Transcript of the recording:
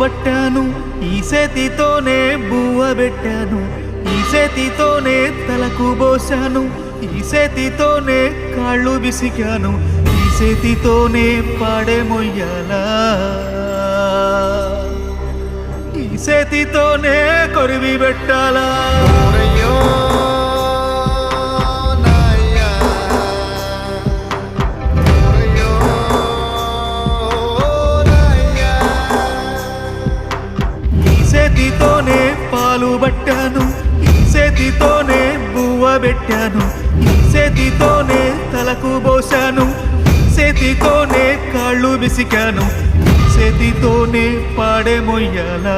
పట్టాను. ఈ చేతితోనే బువ్వ పెట్టాను. ఈ చేతితోనే తలకు పోసాను ఈ చేతితోనే కాళ్ళు విసికాను. ఈ చేతితోనే పాడే మొయ్యాలా. ఈ చేతితోనే కొరివి పెట్టాలా? చేతితోనే పాలు పట్టాను. ఈ చేతితోనే బువ్వ పెట్టాను. ఈ చేతితోనే తలకు పోసాను చేతితోనే కాళ్ళు విసికాను. చేతితోనే పాడే మొయ్యాలా?